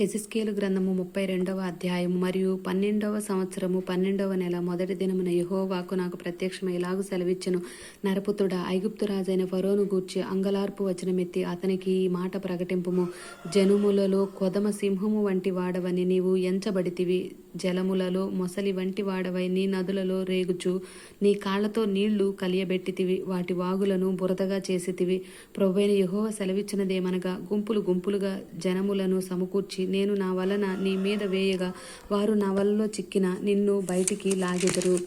హెజిస్కేలు గ్రంథము ముప్పై రెండవ అధ్యాయము మరియు పన్నెండవ సంవత్సరము పన్నెండవ నెల మొదటి దినమున యహోవాకు నాకు ప్రత్యక్షమై ఇలాగు సెలవిచ్చెను. నరపుతుడ ఐగుప్తు రాజైన ఫరోను గూర్చి అంగలార్పు వచనమెత్తి అతనికి ఈ మాట ప్రకటింపుము. జనుములలో కొదమ సింహము వంటి వాడవని నీవు ఎంచబడితివి. జలములలో మొసలి వంటి వాడవై నీ నదులలో రేగుచు. నీ కాళ్ళతో నీళ్ళు కలియబెట్టితివి వాటి వాగులను బురదగా చేసితివి. ప్రభువైన యహోవ సెలవిచ్చినదేమనగా గుంపులు గుంపులుగా జనములను సమకూర్చి నేను నా వలన నీ మీద వేయగా వారు నా వలలో చిక్కిన నిన్ను బయటికి లాగెదరు.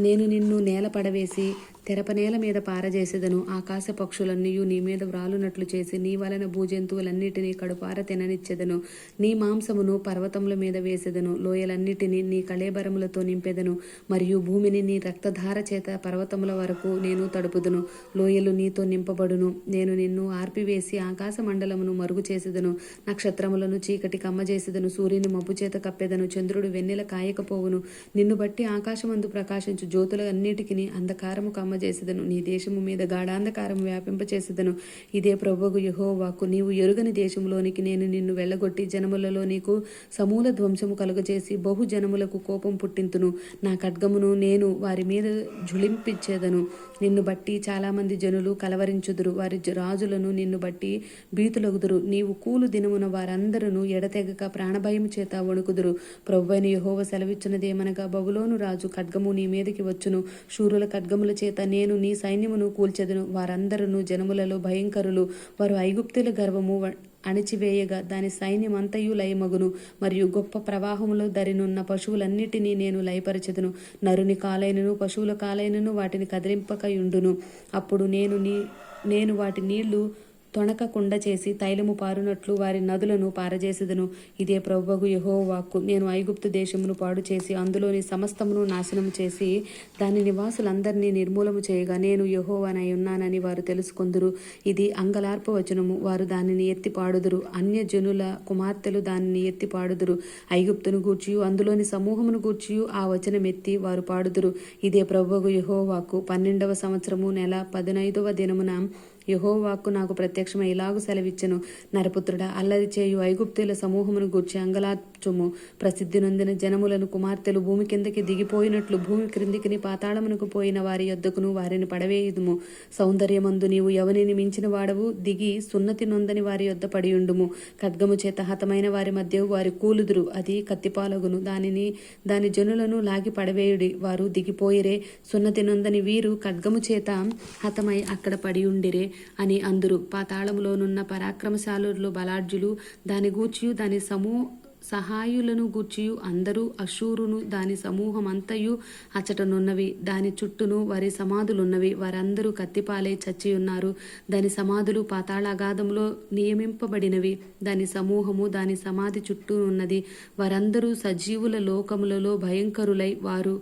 నేను నిన్ను నేల పడవేసి తెరపనేల మీద పారజేసేదను. ఆకాశ పక్షులన్నీయు నీ మీద వ్రాలునట్లు చేసి నీ వలన భూజంతువులన్నిటినీ కడుపార తిననిచ్చెదను. నీ మాంసమును పర్వతముల మీద వేసెదను. లోయలన్నిటినీ నీ కళేబరములతో నింపెదను. మరియు భూమిని నీ రక్తధార చేత పర్వతముల వరకు నేను తడుపుదును. లోయలు నీతో నింపబడును. నేను నిన్ను ఆర్పివేసి ఆకాశ మండలమును మరుగు చేసేదను నక్షత్రములను చీకటి కమ్మజేసేదను. సూర్యుని మబ్బు చేత కప్పెదను. చంద్రుడు వెన్నెల కాయకపోవును. నిన్ను బట్టి ఆకాశమందు ప్రకాశించు. జ్యోతుల అన్నిటికీ అంధకారము చేసేదను. నీ దేశము మీద గాఢాంధకారం వ్యాపింపచేసేదను. ఇదే ప్రభువు యహోవాకు నీవు ఎరుగని దేశంలోనికి నేను నిన్ను వెళ్ళగొట్టి జనములలో నీకు సమూల ధ్వంసము కలుగజేసి బహు జనములకు కోపం పుట్టింతును. నా ఖడ్గమును నేను వారి మీద జుళింపించేదను నిన్ను బట్టి చాలామంది జనులు కలవరించుదురు. వారి రాజులను నిన్ను బట్టి భీతులగుదురు. నీవు కూలు దినమున వారందరూ ఎడతెగక ప్రాణభయము చేత వణుకుదురు. ప్రభువైన యహోవ సెలవిచ్చినదేమనగా బబులోను రాజు ఖడ్గము నీ మీదకి వచ్చును. శూరుల ఖడ్గముల చేత నేను నీ సైన్యమును కూల్చెదను. వారందరూ జనములలో భయంకరులు. వారు ఐగుప్తుల గర్వము అణిచివేయగా దాని సైన్యం అంతయు లయమగును. మరియు గొప్ప ప్రవాహములో దరినున్న పశువులన్నిటినీ నేను లయపరచెదను. నరుని కాలైనను పశువుల కాలైనను వాటిని కదిలింపకయుండును. అప్పుడు నేను నీ నేను వాటి నీళ్ళు తొణకకుండా చేసి తైలము పారునట్లు వారి నదులను పారజేసేదను. ఇదే ప్రభువగు యహో వాక్కు. నేను ఐగుప్తు దేశమును పాడు చేసి అందులోని సమస్తమును నాశనం చేసి దాని నివాసులందరినీ నిర్మూలము చేయగా నేను యహోవనై ఉన్నానని వారు తెలుసుకొందురు. ఇది అంగలార్ప వచనము. వారు దానిని ఎత్తి పాడుదురు. అన్యజనుల కుమార్తెలు దానిని ఎత్తి పాడుదురు. ఐగుప్తును గూర్చియు అందులోని సమూహమును గూర్చియు ఆ వచనం ఎత్తి వారు పాడుదురు. ఇదే ప్రభువగు యహోవాకు పన్నెండవ సంవత్సరము నెల పదినైదవ దినమున యహోవాక్కు నాకు ప్రత్యక్షమై ఇలాగు సెలవిచ్చెను. నరపుత్రుడా అల్లరి చేయు ఐగుప్తుల సమూహమును గూర్చి అంగలాచుము ప్రసిద్ధి నొందిన జనములను కుమార్తెలు భూమి కిందకి దిగిపోయినట్లు భూమి క్రిందికిని పాతాళమునకు పోయిన వారి యొద్దకును వారిని పడవేయుదుము. సౌందర్యమందు నీవు ఎవనిని మించిన వాడవు దిగి సున్నతి నొందని వారి యొద్ద పడియుండుము. ఖడ్గము చేత హతమైన వారి మధ్య వారి కూలుదురు. అది కత్తిపాలగును. దానిని దాని జనులను లాగి పడవేయుడి. వారు దిగిపోయిరే సున్నతి నొందని వీరు ఖడ్గము చేత హతమై అక్కడ పడి ఉండిరే అని అందురు పాతాళములోనున్న పరాక్రమశాలులు బలాఢ్యులు దాని గూర్చియు దాని సమూ సహాయులను గూర్చియు అందరూ అశూరును దాని సమూహమంతయు అచటనున్నవి దాని చుట్టూను వారి సమాధులున్నవి వారందరూ కత్తిపాలై చచ్చి ఉన్నారు దాని సమాధులు పాతాళాగాధంలో నియమింపబడినవి దాని సమూహము దాని సమాధి చుట్టూ ఉన్నది వారందరూ సజీవుల లోకములలో భయంకరులై వారు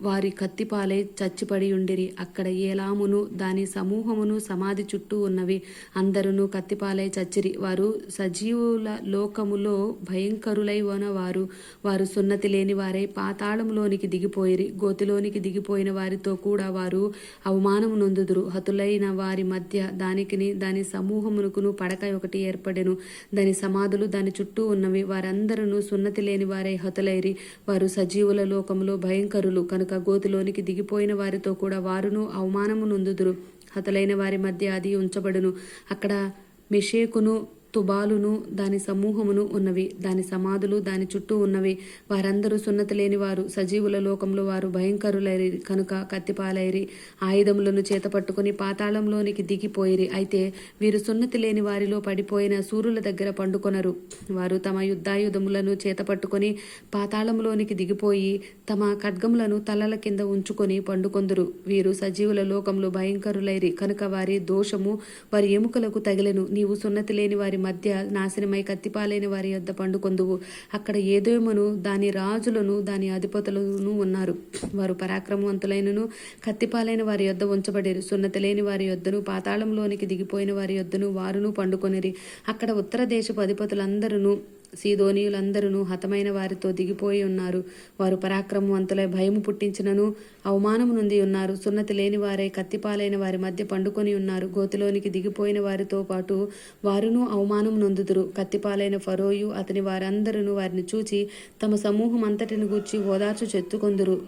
వారి కత్తిపాలై చచ్చిపడి ఉండిరి. అక్కడ ఏలామును దాని సమూహమును సమాధి చుట్టూ ఉన్నవి. అందరును కత్తిపాలై చచ్చిరి. వారు సజీవుల లోకములో భయంకరులై ఉన్న వారు వారు సున్నతి లేని వారై పాతాళంలోనికి దిగిపోయిరి. గోతిలోనికి దిగిపోయిన వారితో కూడా వారు అవమానము నొందుదురు హతులైన వారి మధ్య దానికిని దాని సమూహమునకును పడక ఒకటి ఏర్పడెను. దాని సమాధులు దాని చుట్టూ ఉన్నవి. వారందరూ సున్నతి లేని వారై హతులైరి. వారు సజీవుల లోకములో భయంకరులు. కనుక గోతిలోనికి దిగిపోయిన వారితో కూడా వారును అవమానము నొందుదురు. హతలైన వారి మధ్య అది ఉంచబడును. అక్కడ మిషేకును తుబాలును దాని సమూహమును ఉన్నవి దాని సమాధులు దాని చుట్టూ ఉన్నవి. వారందరూ సున్నతి లేని వారు సజీవుల లోకంలో వారు భయంకరులైరి కనుక కత్తిపాలైరి ఆయుధములను చేతపట్టుకుని పాతాళంలోనికి దిగిపోయిరి. అయితే వీరు సున్నతి లేని వారిలో పడిపోయిన సూర్యుల దగ్గర పండుకొనరు. వారు తమ యుద్ధాయుధములను చేతపట్టుకొని పాతాళంలోనికి దిగిపోయి తమ ఖడ్గములను తలల కింద ఉంచుకొని పండుకొందురు. వీరు సజీవుల లోకంలో భయంకరులైరి కనుక వారి దోషము వారి ఎముకలకు తగిలెను. నీవు సున్నతి లేని వారి మధ్య నాశనమై కత్తిపాలైన వారి యొద్ద పండుకొందువు. అక్కడ ఏదేమను దాని రాజులను దాని అధిపతులను ఉన్నారు. వారు పరాక్రమవంతులైనను కత్తిపాలైన వారి యొద్ద ఉంచబడిరు. సున్నతి లేని వారి యొద్దను పాతాళంలోనికి దిగిపోయిన వారి యొద్దను వారును పండుకొనిరి. అక్కడ ఉత్తర దేశపు అధిపతులందరూ సీదోనీయులందరూ హతమైన వారితో దిగిపోయి ఉన్నారు. వారు పరాక్రమవంతులై భయము పుట్టించినను అవమానము నుండి ఉన్నారు. సున్నతి లేని వారై కత్తిపాలైన వారి మధ్య పండుకొని ఉన్నారు. గోతిలోనికి దిగిపోయిన వారితో పాటు వారును అవమానం నొందుదురు. కత్తిపాలైన ఫరోయు అతని వారందరూ వారిని చూచి తమ సమూహం అంతటిని గూర్చి ఓదార్చు చెత్తుకొందురు.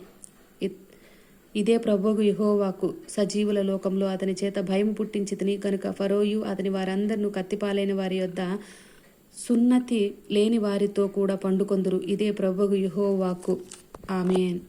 ఇదే ప్రభువుకు యెహోవాకు సజీవుల లోకంలో అతని చేత భయం పుట్టించితిని. కనుక ఫరోయు అతని వారందరినూ కత్తిపాలైన వారి యొద్ద సున్నతి లేని వారితో కూడా పండుకొందురు. ఇదే ప్రభు యుహోవాకు. ఆమెన్.